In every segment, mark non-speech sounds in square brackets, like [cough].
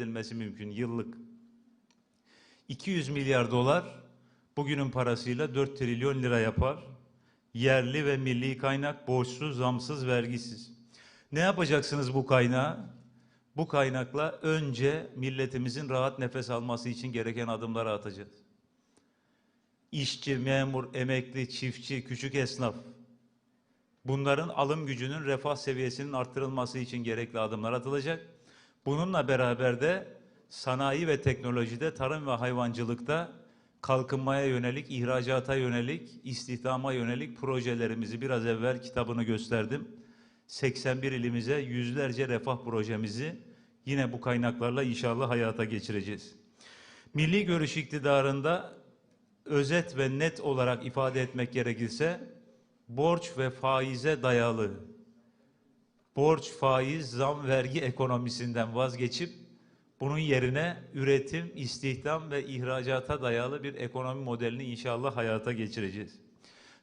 edilmesi mümkün yıllık. 200 milyar dolar bugünün parasıyla 4 trilyon lira yapar. Yerli ve milli kaynak borçsuz, zamsız, vergisiz. Ne yapacaksınız bu kaynağı? Bu kaynakla önce milletimizin rahat nefes alması için gereken adımları atacağız. İşçi, memur, emekli, çiftçi, küçük esnaf bunların alım gücünün refah seviyesinin arttırılması için gerekli adımlar atılacak. Bununla beraber de sanayi ve teknolojide, tarım ve hayvancılıkta kalkınmaya yönelik, ihracata yönelik, istihdama yönelik projelerimizi biraz evvel kitabını gösterdim. 81 ilimize yüzlerce refah projemizi yine bu kaynaklarla inşallah hayata geçireceğiz. Milli görüş iktidarında özet ve net olarak ifade etmek gerekirse borç ve faize dayalı borç, faiz, zam, vergi ekonomisinden vazgeçip bunun yerine üretim, istihdam ve ihracata dayalı bir ekonomi modelini inşallah hayata geçireceğiz.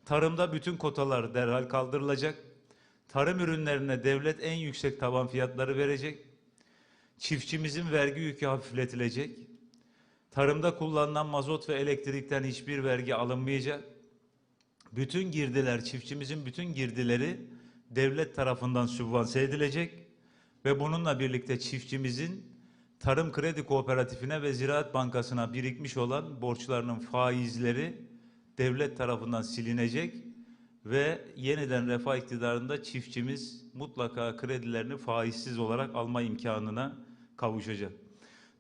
Tarımda bütün kotalar derhal kaldırılacak. Tarım ürünlerine devlet en yüksek taban fiyatları verecek. Çiftçimizin vergi yükü hafifletilecek. Tarımda kullanılan mazot ve elektrikten hiçbir vergi alınmayacak. Bütün girdiler, çiftçimizin bütün girdileri devlet tarafından sübvanse edilecek ve bununla birlikte çiftçimizin Tarım Kredi Kooperatifine ve Ziraat Bankası'na birikmiş olan borçlarının faizleri devlet tarafından silinecek ve yeniden refah iktidarında çiftçimiz mutlaka kredilerini faizsiz olarak alma imkanına kavuşacak.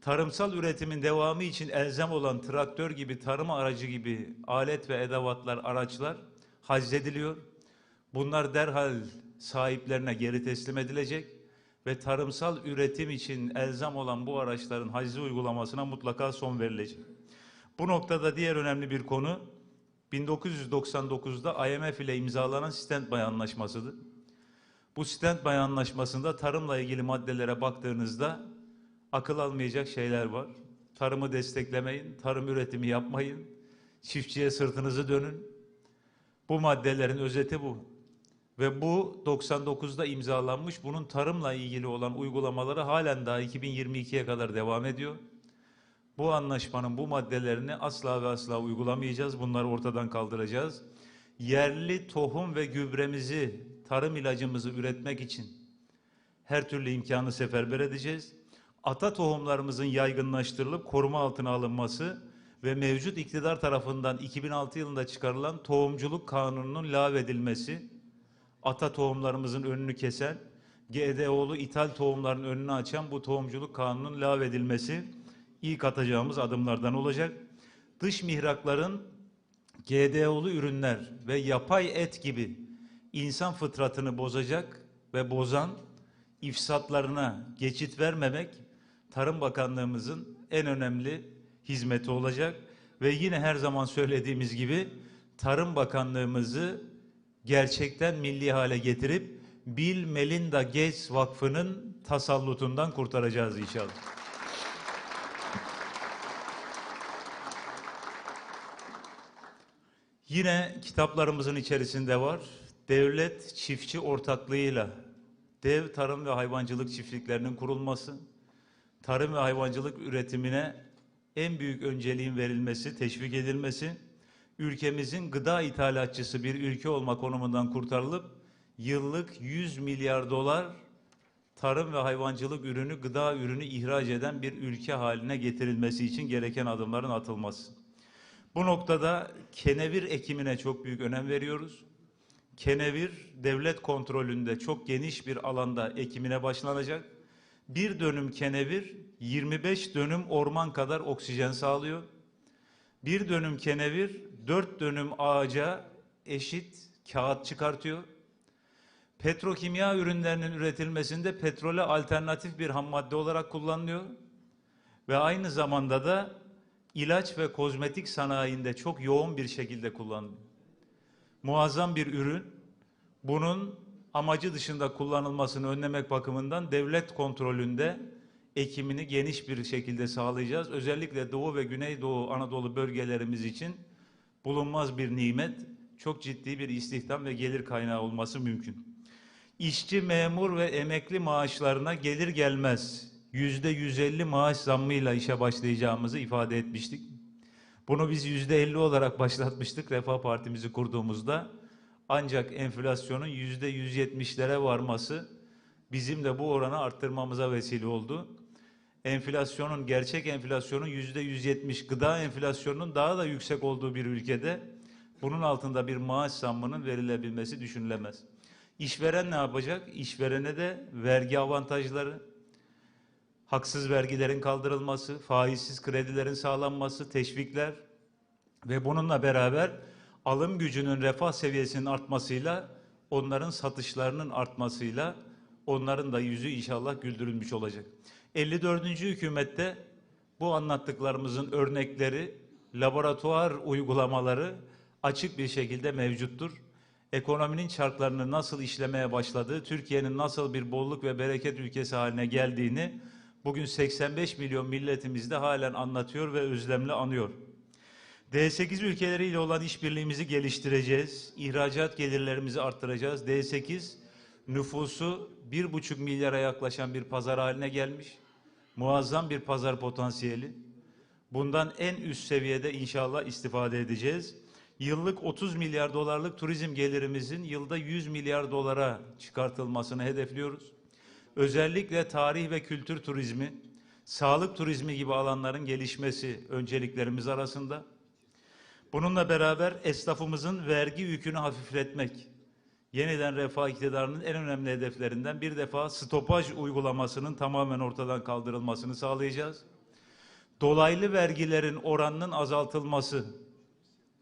Tarımsal üretimin devamı için elzem olan traktör gibi, tarım aracı gibi alet ve edevatlar, araçlar haczediliyor. Bunlar derhal sahiplerine geri teslim edilecek ve tarımsal üretim için elzem olan bu araçların haciz uygulamasına mutlaka son verilecek. Bu noktada diğer önemli bir konu 1999'da IMF ile imzalanan Standby Anlaşması'dır. Bu Standby Anlaşması'nda tarımla ilgili maddelere baktığınızda akıl almayacak şeyler var. Tarımı desteklemeyin, tarım üretimi yapmayın, çiftçiye sırtınızı dönün. Bu maddelerin özeti bu. Ve bu 99'da imzalanmış bunun tarımla ilgili olan uygulamaları halen daha 2022'ye kadar devam ediyor. Bu anlaşmanın bu maddelerini asla ve asla uygulamayacağız. Bunları ortadan kaldıracağız. Yerli tohum ve gübremizi, tarım ilacımızı üretmek için her türlü imkanı seferber edeceğiz. Ata tohumlarımızın yaygınlaştırılıp koruma altına alınması ve mevcut iktidar tarafından 2006 yılında çıkarılan tohumculuk kanununun lağvedilmesi, ata tohumlarımızın önünü kesen, GDO'lu ithal tohumların önünü açan bu tohumculuk kanunun lağvedilmesi ilk atacağımız adımlardan olacak. Dış mihrakların GDO'lu ürünler ve yapay et gibi insan fıtratını bozacak ve bozan ifsatlarına geçit vermemek Tarım Bakanlığımızın en önemli hizmeti olacak ve yine her zaman söylediğimiz gibi Tarım Bakanlığımızı gerçekten milli hale getirip Bill Melinda Gates Vakfı'nın tasallutundan kurtaracağız inşallah. Yine kitaplarımızın içerisinde var. Devlet çiftçi ortaklığıyla dev tarım ve hayvancılık çiftliklerinin kurulması, tarım ve hayvancılık üretimine en büyük önceliğin verilmesi, teşvik edilmesi, ülkemizin gıda ithalatçısı bir ülke olma konumundan kurtarılıp yıllık 100 milyar dolar tarım ve hayvancılık ürünü, gıda ürünü ihraç eden bir ülke haline getirilmesi için gereken adımların atılması. Bu noktada kenevir ekimine çok büyük önem veriyoruz. Kenevir devlet kontrolünde çok geniş bir alanda ekimine başlanacak. Bir dönüm kenevir 25 dönüm orman kadar oksijen sağlıyor. Bir dönüm kenevir dört dönüm ağaca eşit kağıt çıkartıyor. Petrokimya ürünlerinin üretilmesinde petrole alternatif bir ham madde olarak kullanılıyor. Ve aynı zamanda da ilaç ve kozmetik sanayinde çok yoğun bir şekilde kullanılıyor. Muazzam bir ürün. Bunun amacı dışında kullanılmasını önlemek bakımından devlet kontrolünde ekimini geniş bir şekilde sağlayacağız. Özellikle Doğu ve Güneydoğu Anadolu bölgelerimiz için bulunmaz bir nimet, çok ciddi bir istihdam ve gelir kaynağı olması mümkün. İşçi, memur ve emekli maaşlarına gelir gelmez yüzde 150 maaş zammıyla işe başlayacağımızı ifade etmiştik. Bunu biz yüzde 50 olarak [laughs] başlatmıştık Refah Partimizi kurduğumuzda. Ancak enflasyonun yüzde 170'lere varması bizim de bu oranı arttırmamıza vesile oldu. Enflasyonun, gerçek enflasyonun yüzde 170, gıda enflasyonunun daha da yüksek olduğu bir ülkede bunun altında bir maaş zammının verilebilmesi düşünülemez. İşveren ne yapacak? İşverene de vergi avantajları, haksız vergilerin kaldırılması, faizsiz kredilerin sağlanması, teşvikler ve bununla beraber alım gücünün refah seviyesinin artmasıyla onların satışlarının artmasıyla onların da yüzü inşallah güldürülmüş olacak. 54. hükümette bu anlattıklarımızın örnekleri, laboratuvar uygulamaları açık bir şekilde mevcuttur. Ekonominin çarklarını nasıl işlemeye başladığı, Türkiye'nin nasıl bir bolluk ve bereket ülkesi haline geldiğini bugün 85 milyon milletimiz de halen anlatıyor ve özlemle anıyor. D8 ülkeleriyle olan işbirliğimizi geliştireceğiz. İhracat gelirlerimizi arttıracağız. D8 nüfusu 1,5 milyara yaklaşan bir pazar haline gelmiş. Muazzam bir pazar potansiyeli. Bundan en üst seviyede inşallah istifade edeceğiz. Yıllık 30 milyar dolarlık turizm gelirimizin yılda 100 milyar dolara çıkartılmasını hedefliyoruz. Özellikle tarih ve kültür turizmi, sağlık turizmi gibi alanların gelişmesi önceliklerimiz arasında. Bununla beraber esnafımızın vergi yükünü hafifletmek, yeniden refah iktidarının en önemli hedeflerinden bir defa stopaj uygulamasının tamamen ortadan kaldırılmasını sağlayacağız. Dolaylı vergilerin oranının azaltılması,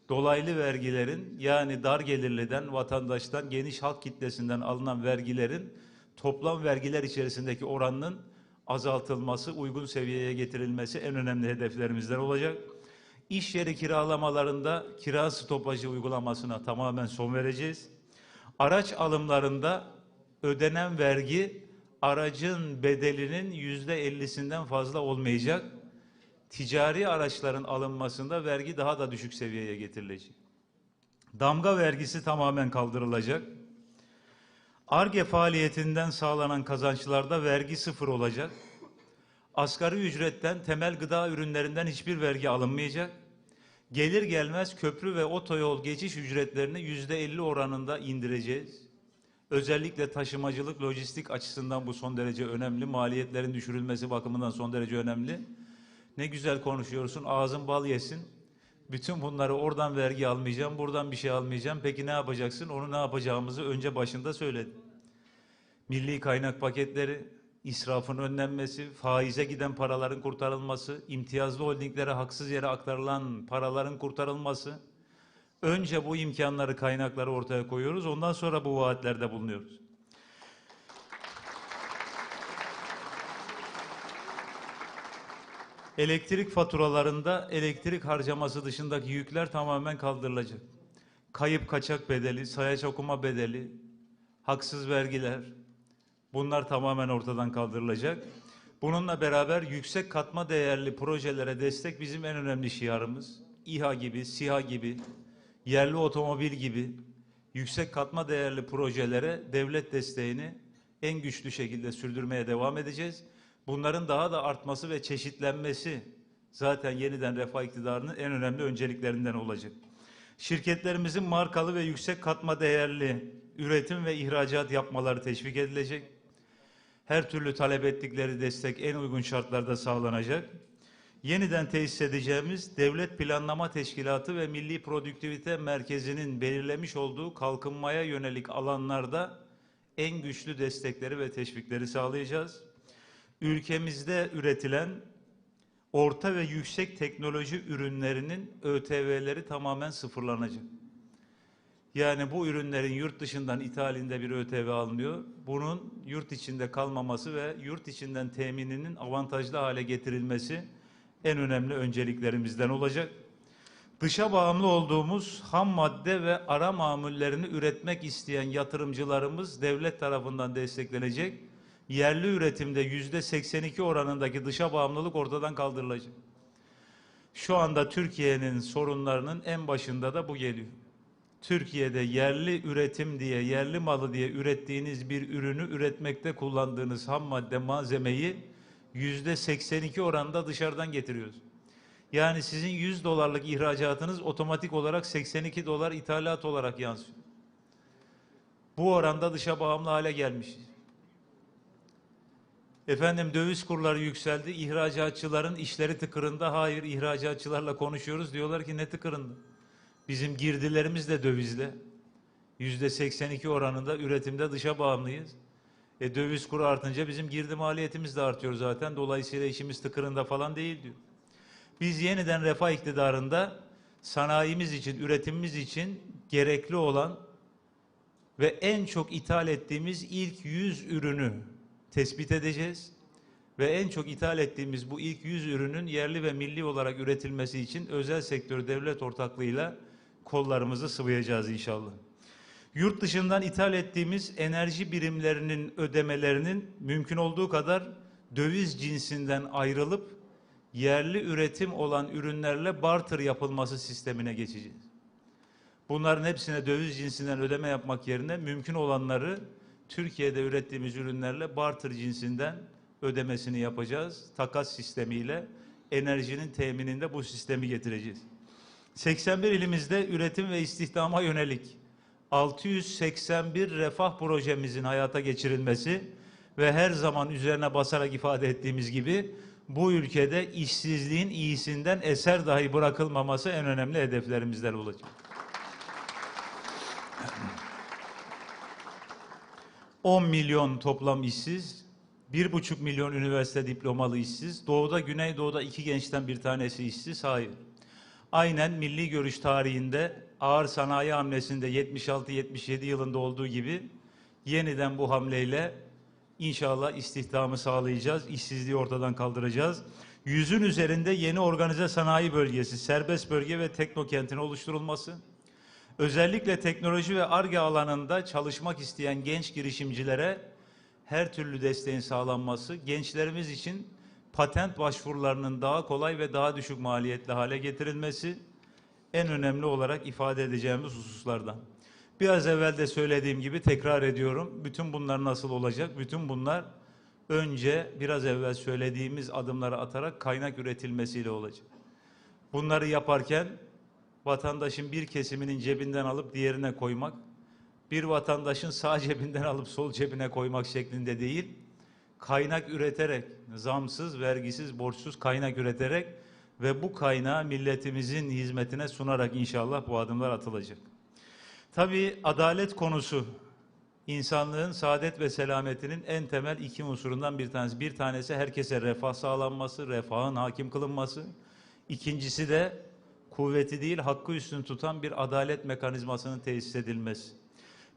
dolaylı vergilerin yani dar gelirliden, vatandaştan, geniş halk kitlesinden alınan vergilerin toplam vergiler içerisindeki oranının azaltılması, uygun seviyeye getirilmesi en önemli hedeflerimizden olacak. İş yeri kiralamalarında kira stopajı uygulamasına tamamen son vereceğiz. Araç alımlarında ödenen vergi aracın bedelinin yüzde ellisinden fazla olmayacak. Ticari araçların alınmasında vergi daha da düşük seviyeye getirilecek. Damga vergisi tamamen kaldırılacak. ARGE faaliyetinden sağlanan kazançlarda vergi sıfır olacak. Asgari ücretten temel gıda ürünlerinden hiçbir vergi alınmayacak. Gelir gelmez köprü ve otoyol geçiş ücretlerini yüzde elli oranında indireceğiz. Özellikle taşımacılık, lojistik açısından bu son derece önemli. Maliyetlerin düşürülmesi bakımından son derece önemli. Ne güzel konuşuyorsun, ağzın bal yesin. Bütün bunları oradan vergi almayacağım, buradan bir şey almayacağım. Peki ne yapacaksın? Onu ne yapacağımızı önce başında söyledim. Milli kaynak paketleri, israfın önlenmesi, faize giden paraların kurtarılması, imtiyazlı holdinglere haksız yere aktarılan paraların kurtarılması. Önce bu imkanları, kaynakları ortaya koyuyoruz. Ondan sonra bu vaatlerde bulunuyoruz. Elektrik faturalarında elektrik harcaması dışındaki yükler tamamen kaldırılacak. Kayıp kaçak bedeli, sayaç okuma bedeli, haksız vergiler, bunlar tamamen ortadan kaldırılacak. Bununla beraber yüksek katma değerli projelere destek bizim en önemli şiarımız. İHA gibi, SİHA gibi, yerli otomobil gibi yüksek katma değerli projelere devlet desteğini en güçlü şekilde sürdürmeye devam edeceğiz. Bunların daha da artması ve çeşitlenmesi zaten yeniden refah iktidarının en önemli önceliklerinden olacak. Şirketlerimizin markalı ve yüksek katma değerli üretim ve ihracat yapmaları teşvik edilecek. Her türlü talep ettikleri destek en uygun şartlarda sağlanacak. Yeniden tesis edeceğimiz Devlet Planlama Teşkilatı ve Milli Produktivite Merkezi'nin belirlemiş olduğu kalkınmaya yönelik alanlarda en güçlü destekleri ve teşvikleri sağlayacağız ülkemizde üretilen orta ve yüksek teknoloji ürünlerinin ÖTV'leri tamamen sıfırlanacak. Yani bu ürünlerin yurt dışından ithalinde bir ÖTV alınıyor. Bunun yurt içinde kalmaması ve yurt içinden temininin avantajlı hale getirilmesi en önemli önceliklerimizden olacak. Dışa bağımlı olduğumuz ham madde ve ara mamullerini üretmek isteyen yatırımcılarımız devlet tarafından desteklenecek yerli üretimde yüzde 82 oranındaki dışa bağımlılık ortadan kaldırılacak. Şu anda Türkiye'nin sorunlarının en başında da bu geliyor. Türkiye'de yerli üretim diye, yerli malı diye ürettiğiniz bir ürünü üretmekte kullandığınız ham madde malzemeyi yüzde 82 oranında dışarıdan getiriyoruz. Yani sizin 100 dolarlık ihracatınız otomatik olarak 82 dolar ithalat olarak yansıyor. Bu oranda dışa bağımlı hale gelmişiz. Efendim döviz kurları yükseldi. İhracatçıların işleri tıkırında. Hayır ihracatçılarla konuşuyoruz. Diyorlar ki ne tıkırında? Bizim girdilerimiz de dövizle. Yüzde 82 oranında üretimde dışa bağımlıyız. E, döviz kuru artınca bizim girdi maliyetimiz de artıyor zaten. Dolayısıyla işimiz tıkırında falan değil diyor. Biz yeniden refah iktidarında sanayimiz için, üretimimiz için gerekli olan ve en çok ithal ettiğimiz ilk 100 ürünü tespit edeceğiz. Ve en çok ithal ettiğimiz bu ilk 100 ürünün yerli ve milli olarak üretilmesi için özel sektör devlet ortaklığıyla kollarımızı sıvayacağız inşallah. Yurt dışından ithal ettiğimiz enerji birimlerinin ödemelerinin mümkün olduğu kadar döviz cinsinden ayrılıp yerli üretim olan ürünlerle barter yapılması sistemine geçeceğiz. Bunların hepsine döviz cinsinden ödeme yapmak yerine mümkün olanları Türkiye'de ürettiğimiz ürünlerle barter cinsinden ödemesini yapacağız. Takas sistemiyle enerjinin temininde bu sistemi getireceğiz. 81 ilimizde üretim ve istihdama yönelik 681 refah projemizin hayata geçirilmesi ve her zaman üzerine basarak ifade ettiğimiz gibi bu ülkede işsizliğin iyisinden eser dahi bırakılmaması en önemli hedeflerimizden olacak. [clears throat] 10 milyon toplam işsiz, 1,5 milyon üniversite diplomalı işsiz, doğuda güneydoğuda iki gençten bir tanesi işsiz, hayır. Aynen milli görüş tarihinde ağır sanayi hamlesinde 76-77 yılında olduğu gibi yeniden bu hamleyle inşallah istihdamı sağlayacağız, işsizliği ortadan kaldıracağız. Yüzün üzerinde yeni organize sanayi bölgesi, serbest bölge ve teknokentin oluşturulması, özellikle teknoloji ve ARGE alanında çalışmak isteyen genç girişimcilere her türlü desteğin sağlanması, gençlerimiz için patent başvurularının daha kolay ve daha düşük maliyetli hale getirilmesi en önemli olarak ifade edeceğimiz hususlardan. Biraz evvel de söylediğim gibi tekrar ediyorum. Bütün bunlar nasıl olacak? Bütün bunlar önce biraz evvel söylediğimiz adımları atarak kaynak üretilmesiyle olacak. Bunları yaparken vatandaşın bir kesiminin cebinden alıp diğerine koymak, bir vatandaşın sağ [laughs] cebinden alıp sol cebine koymak şeklinde değil, kaynak üreterek, zamsız, vergisiz, borçsuz kaynak üreterek ve bu kaynağı milletimizin hizmetine sunarak inşallah bu adımlar atılacak. Tabii adalet konusu insanlığın saadet ve selametinin en temel iki unsurundan bir tanesi. Bir tanesi herkese refah sağlanması, refahın hakim kılınması. İkincisi de kuvveti değil hakkı üstün tutan bir adalet mekanizmasının tesis edilmesi.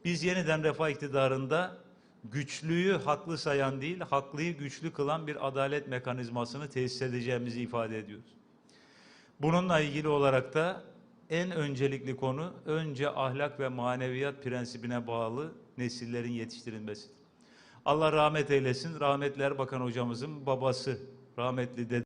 Biz yeniden refah iktidarında güçlüyü haklı sayan değil, haklıyı güçlü kılan bir adalet mekanizmasını tesis edeceğimizi ifade ediyoruz. Bununla ilgili olarak da en öncelikli konu önce ahlak ve maneviyat prensibine bağlı nesillerin yetiştirilmesidir. Allah rahmet eylesin. Rahmetli Erbakan hocamızın babası rahmetli dede